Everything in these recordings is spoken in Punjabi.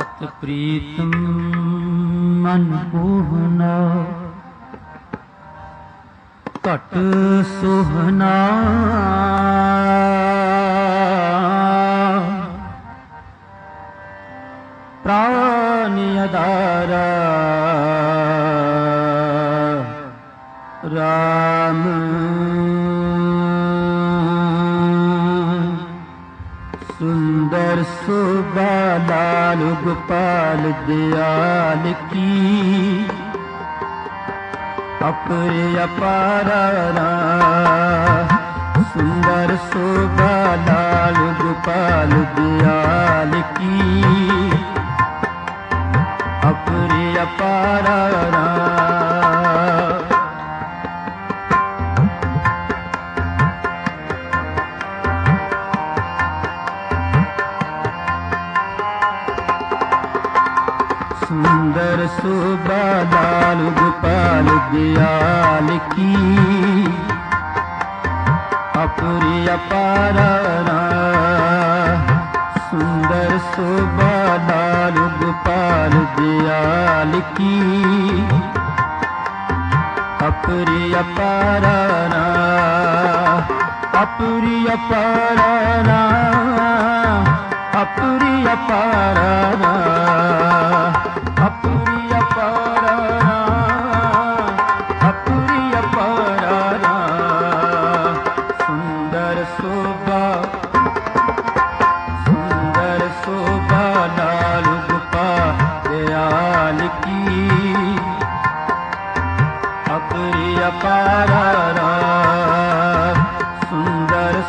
अत ीति मनपुहन पट सुहना। प्राणियदारा राम ਅਦਾਰਾ ਰਾਮ ਸੁੰਦਰ ਸੁਬਾ ਲਾਲ ਗੋਪਾਲ ਦਿਆਲ ਕੀ। ਅਪਰੇ ਅਪਾਰਾ ਸੁੰਦਰ ਸੁਬਾ ਲਾਲ सुंदर सुबा लाल गोपाल दयाल की अपरी अपारा सुंदर सुबा लाल गोपाल दयाल की अपरी अपारा अपरी अपारा अपरी अपारा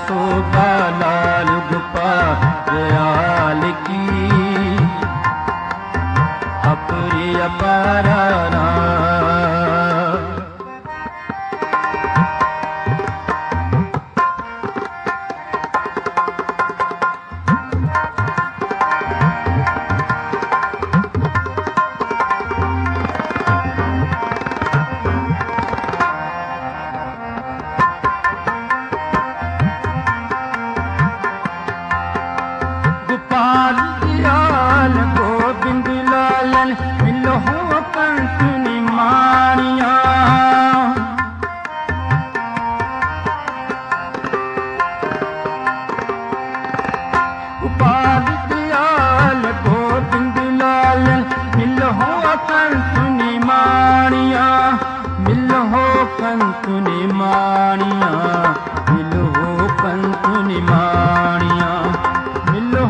ਸੁੰਦਰ ਸੋਭਾ ਲਾਲ ਗੁਪਾ ਦਿਆਲ ਕੀ ਕੰਸ ਨਿਮਾਣੀਆਂ ਮਿਲੋ ਕੰਸ ਨਿਮਾਣੀਆਂ ਮਿਲੋ ਕੰਸ ਨਿਮਾਣੀਆਂ ਮਿਲੋ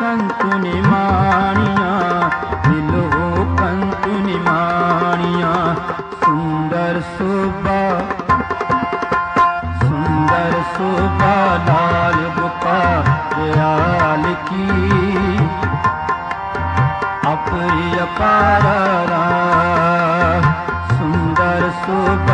ਕੰਸ ਮਾਣੀਆਂ, ਮਿਲੋ ਕੰਸ ਮਾਣੀਆਂ। ਸੁੰਦਰ ਸੁਬਾ ਸੁੰਦਰ ਸੁਬਾ ਲਾਲ ਗੁਪਾ ਦਿਆਲ ਕੀ ਸੁੰਦਰ ਸੁਬਾ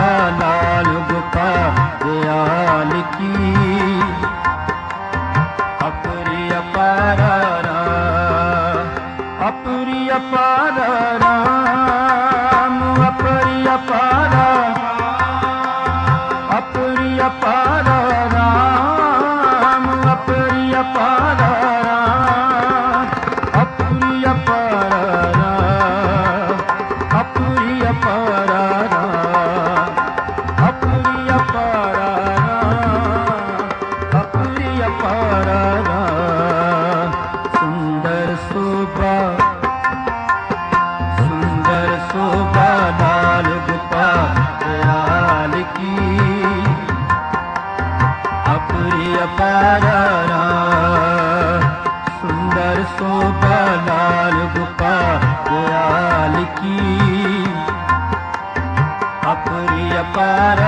ਅਪਰੀ ਅਪਾਰਾ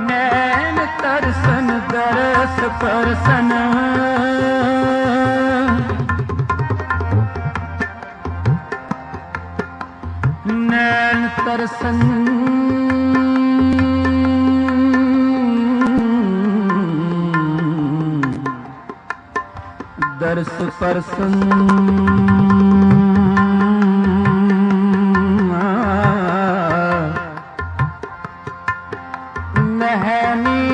ਨੈਣ ਤਰਸਨ ਦਰਸ ਪਰਸਨ ਦਰਸ ਪਰਸਨ ਨਹਿਨੀ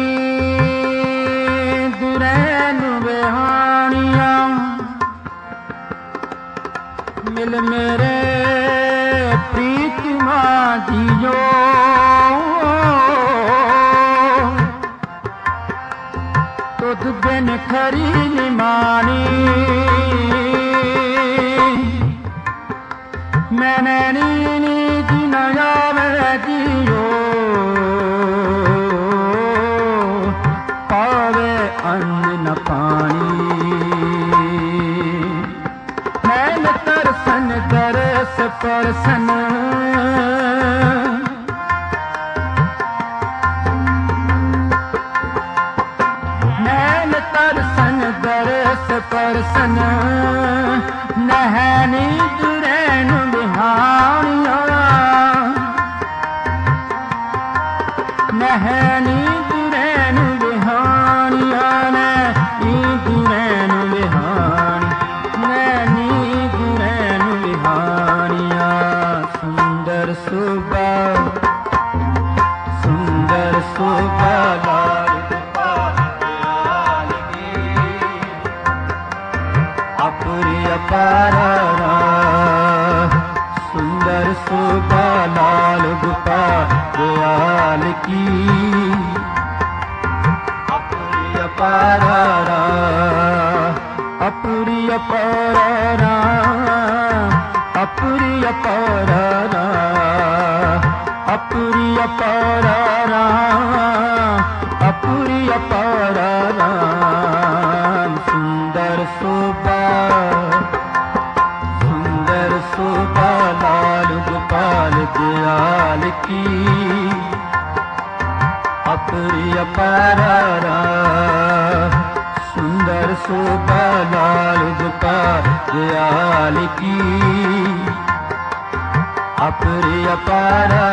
ਮਿਲ ਮੇਰੇ ਬਿਨ ਖਰੀ ਨਿਮਾਣੀ ਮੈਨੇ ਨੀ ਨੀ ਨਾ ਆਵੇ ਜੀਓ। ਪਾਵੇ ਅੰਨ ਨ ਪਾਣੀ। ਮੈਂ ਤਰਸਨ ਦਰਸ ਪਰਸਨ। ਨਹਿਨੀ ਕੀ? ਅਪੁਰੀ ਅਪਾਰਾ ਅਪੁਰੀ ਅਪਾਰਾ ਅਪੁਰੀ ਅਪਾਰਾ ਅਪੁਰੀ ਅਪਾਰਾ ਅਪੁਰੀ ਅਪਾਰਾ ਸੁੰਦਰ ਸੁਬਾ ਸੁੰਦਰ ਸੁਬਾ ਲਾਲ ਗੋਪਾਲ ਦਿਆਲ ਕੀ? ਅਪਰੀ ਪਾਰਾ ਸੁੰਦਰ ਸੁਬਾ ਲਾਲ ਗੋਪਾਲ ਦਿਆਲ ਕੀ। ਅਪਰੀ ਅਪਾਰਾ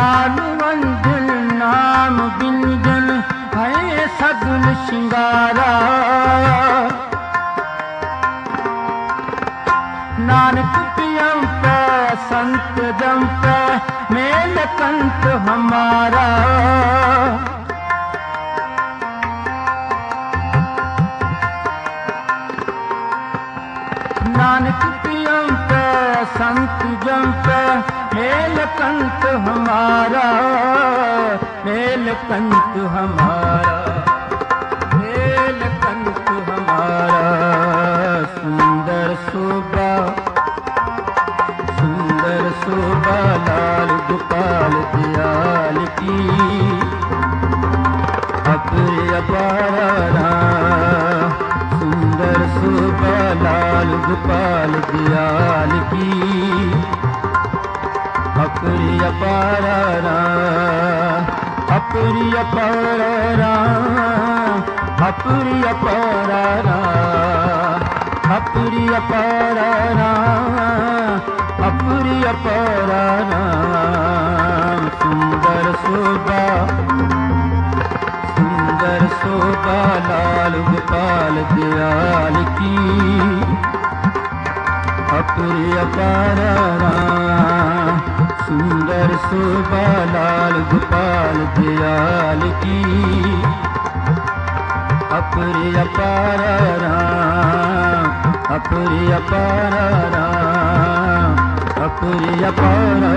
ਗਿਆਨ ਅੰਜਨ ਨਾਮ ਬਿੰਜਨ ਹੈ ਸਗਲ ਸ਼ਿੰਗਾਰਾ ਨਾਨਕ ਪਿਯੰ ਪੈ ਸੰਤ ਜਮ ਪੈ ਮੇਲ ਕੰਤ ਮੇਲ ਕੰਤ ਹਮਾਰਾ ਮੇਲ ਕੰਤ ਹਮਾਰਾ ਮੇਲ ਕੰਤ ਹਮਾਰਾ ਸੁੰਦਰ ਸੁਬਾ ਸੁੰਦਰ ਸੁਬਾ ਲਾਲ ਗੋਪਾਲ ਦਿਆਲ ਕੀ ਅਪਰੇ ਅਪਾਰਾ ਸੁੰਦਰ ਸੁਬਾ ਲਾਲ ਗੋਪਾਲ ਅਪਰੇ ਅਪਾਰਾ ਅਪਰੇ ਅਪਾਰਾ ਅਪਰੇ ਅਪਾਰਾ ਅਪਰੇ ਅਪਾਰਾ ਅਪਰੇ ਅਪਾਰਾ ਸੁੰਦਰ ਸੁਬਾ ਸੁੰਦਰ ਸੋਭਾ ਲਾਲ ਗੋਪਾਲ ਦਿਆਲ ਕੀ? ਅਪਰੇ ਅਪਾਰਾ ਸੁੰਦਰ ਸੋਭਾ ਲਾਲ ਗੋਪਾਲ ਦਿਆਲ ਕੀ। ਅਪਰੇ ਅਪਾਰਾ ਅਪਰੇ ਅਪਾਰਾ ਅਪਰੇ ਅਪਾਰਾ